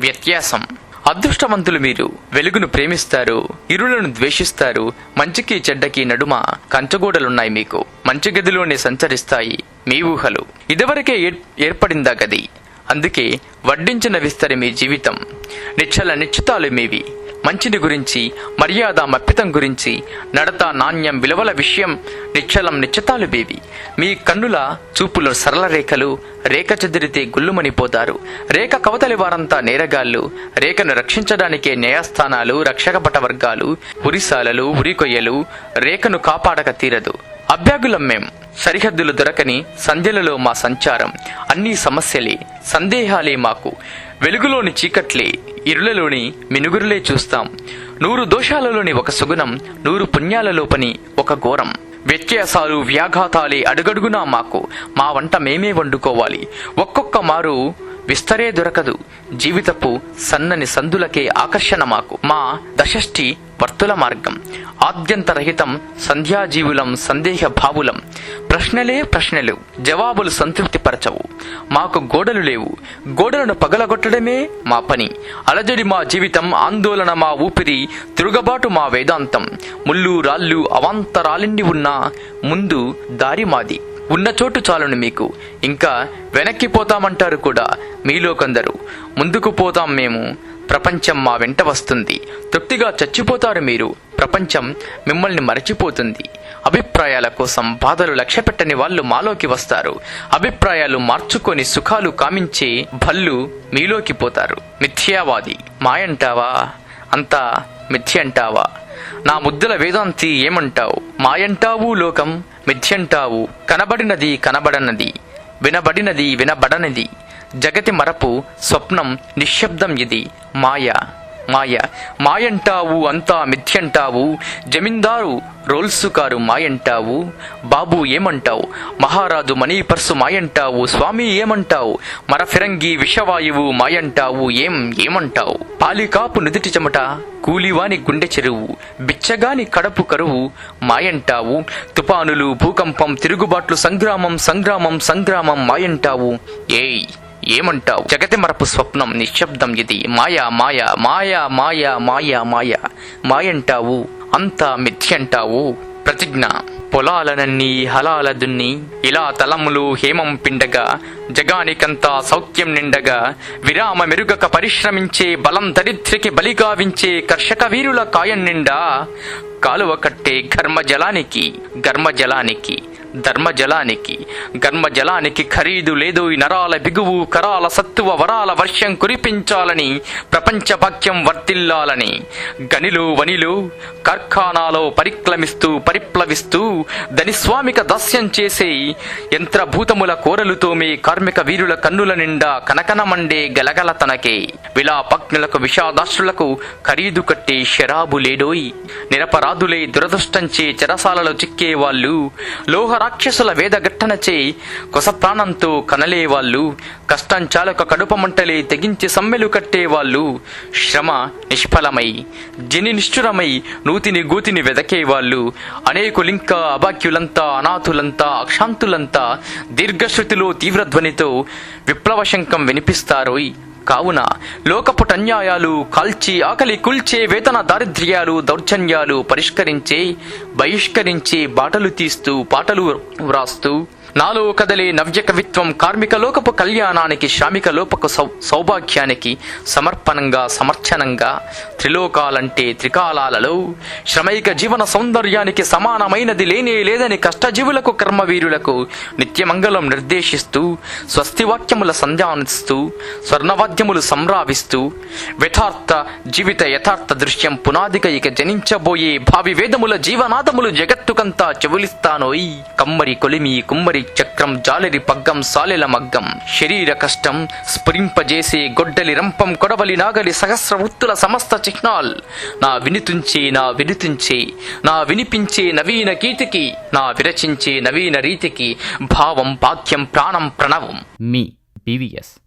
వ్యత్యాసం. అదృష్టవంతులు మీరు వెలుగును ప్రేమిస్తారు ఇరులను ద్వేషిస్తారు మంచికి చెడ్డకి నడుమ కంచగోడలున్నాయి మీకు. మంచి గదిలోనే సంచరిస్తాయి మీ ఊహలు. ఇదివరకే ఏర్- ఏర్పడిందా గది? అందుకే వడ్డించిన విస్తరి మీ జీవితం. నిచ్చల నిశ్చితాలు మీవి. మంచిని గురించి మర్యాద మప్పితం గురించి నడత నాణ్యం విలువల విషయం నిశ్చలం నిశ్చితాలు బేవి. మీ కన్నుల చూపులో సరళ రేఖలు రేఖ చెదిరితే గుల్లుమనిపోతారు రేఖ కవతలి వారంతా నేరగాళ్ళు. రేఖను రక్షించడానికే న్యాయస్థానాలు రక్షకపట వర్గాలు ఉరిశాలలు ఉరికొయ్యలు రేఖను కాపాడక తీరదు. అభ్యాగులం మేం. సరిహద్దులు దొరకని సంధ్యలలో మా సంచారం. అన్ని సమస్యలే సందేహాలే మాకు. వెలుగులోని చీకట్లే ఇరులలోని మినుగురులే చూస్తాం. నూరు దోషాలలోని ఒక సుగుణం నూరు పుణ్యాలలోపని ఒక ఘోరం. వ్యత్యాసాలు వ్యాఘాతాలే అడుగడుగునా మాకు. మా వంట మేమే వండుకోవాలి. ఒక్కొక్క మారు విస్తరే దొరకదు. జీవితపు సన్నని సందులకే ఆకర్షణ మాకు మా దశష్టి వర్తుల మార్గం. ఆద్యంతరహితం సంధ్యాజీవులం సందేహ భావులం ప్రశ్నలే ప్రశ్నలు జవాబులు సంతృప్తిపరచవు. మాకు గోడలు లేవు. గోడలను పగలగొట్టడమే మా పని. అలజడి మా జీవితం ఆందోళన మా ఊపిరి తిరుగబాటు మా వేదాంతం. ముళ్ళు రాళ్ళు అవాంతరాలిండి ఉన్నా ముందు దారి మాది. ఉన్న చోటు చాలును మీకు. ఇంకా వెనక్కి పోతామంటారు కూడా మీలో కొందరు. ముందుకు పోతాం మేము. ప్రపంచం మా వెంట వస్తుంది. తృప్తిగా చచ్చిపోతారు మీరు. ప్రపంచం మిమ్మల్ని మరచిపోతుంది. అభిప్రాయాల కోసం బాధలు లక్ష్యపెట్టని వాళ్ళు మాలోకి వస్తారు. అభిప్రాయాలు మార్చుకొని సుఖాలు కామించే భల్లు మీలోకి పోతారు. మిథ్యావాది. మాయంటావా? అంతా మిథ్య అంటావా నా ముద్దుల వేదాంతి ఏమంటావు? మాయంటావు లోకం? మిథ్యంటావు కనబడినది కనబడనది వినబడినది వినబడనిది. జగతి మరపు స్వప్నం నిశ్శబ్దం ఇది మాయ. మాయ. మాయంటావు అంతా మిథ్యంటావు. జమీందారు రోల్సు కారు మాయంటావు. బాబు ఏమంటావు? మహారాజు మనీ పర్సు మాయంటావు. స్వామి ఏమంటావు? మర ఫిరంగి విషవాయువు మాయంటావు. ఏం ఏమంటావు? పాలికాపు నుదిటి చెమట కూలివాని గుండె చెరువు. బిచ్చగాని కడపు కరువు మాయంటావు. తుపానులు భూకంపం తిరుగుబాట్లు సంగ్రామం సంగ్రామం సంగ్రామం మాయంటావు. ఏయ్! ఏమంటావు? జగతి మరపు స్వప్నం నిశ్శబ్దం ఇది. మాయా మాయా మాయా మాయా మాయా మాయా. మాయంటావు అంతా మిథ్యంటావు. ప్రతిజ్ఞ. పొలాలనన్నీ హలాల దున్ని ఇలా తలములు హేమం పిండగా జగానికంతా సౌఖ్యం నిండగా విరామ మెరుగక పరిశ్రమించే బలం దరిద్రికి బలిగావించే కర్షక వీరుల కాయం నిండా కాలువ కట్టే ఘర్మజలానికి జలానికి ధర్మజలానికి. ధర్మజలానికి ఖరీదు లేదు నరాల బిగువు కరాల సత్తువ వరాల వర్షం కురిపించాలని ప్రపంచ వాక్యం వర్తిల్లాలని గనిలు వనిలు కార్ఖానాలో పరిక్రమిస్తూ పరిప్లవిస్తూ ధనిస్వామిక దాస్యం చేసే యంత్రభూతముల కోరలుతో మీ కార్మిక వీరుల కన్నుల నిండా కనకనమండే గలగల తనకే. విలాపగ్నులకు విషాదాశ్రులకు ఖరీదు కట్టే శరాబు లేడోయ్. నిరపరాధులై దురదృష్టంచే చెరసాలలో చిక్కేవాళ్ళు. లోహ రాక్షసుల వేదగట్టనచే కొస ప్రాణంతో కనలేవాళ్ళు కష్టం చాలక కడుప మంటలే తెగించి సమ్మెలు కట్టేవాళ్ళు శ్రమ నిష్ఫలమై జని నిష్ఠురమై నూతిని గూతిని వెదకేవాళ్ళు అనేకులింకా అబాక్యులంతా అనాథులంతా అక్షాంతులంతా దీర్ఘశ్రుతిలో తీవ్రధ్వనితో విప్లవ శంఖం వినిపిస్తారోయ్. కావున లోకపుటన్యాయాలు కాల్చి ఆకలి కుల్చే వేతన దారిద్ర్యాలు దౌర్జన్యాలు పరిష్కరించే బహిష్కరించే బాటలు తీస్తూ పాటలు వ్రాస్తూ నాలో కదలే నవ్య కవిత్వం కార్మిక లోకపు కళ్యాణానికి శ్రామిక లోపకు సౌ సౌభాగ్యానికి సమర్పణంగా సమర్చనంగా త్రిలోకాలంటే త్రికాలాలలో శ్రమైక జీవన సౌందర్యానికి సమానమైనది లేనే లేదని కష్టజీవులకు కర్మవీరులకు నిత్యమంగళం నిర్దేశిస్తూ స్వస్తివాక్యముల సంధ్యానిస్తూ స్వర్ణవాద్యములు సంరావిస్తూ యథార్థ జీవిత యథార్థ దృశ్యం పునాదిక ఇక జనించబోయే భావి వేదముల జీవనాదములు జగత్తుకంతా చెవులిస్తానోయ్. కమ్మరి కొలిమి కుమ్మరి చక్రం జాలరి పగ్గం సాలెల మగ్గం. శరీర కష్టం స్ఫురింపజేసే గొడ్డలి రంపం కొడవలి నాగలి సహస్ర వృత్తుల సమస్త చిహ్నాల్. నా వినుతుంచే నా వినితుంచే నా వినిపించే నవీన కీర్తికి నా విరచించే నవీన రీతికి భావం భాగ్యం ప్రాణం ప్రణవం. మీ బీవీఎస్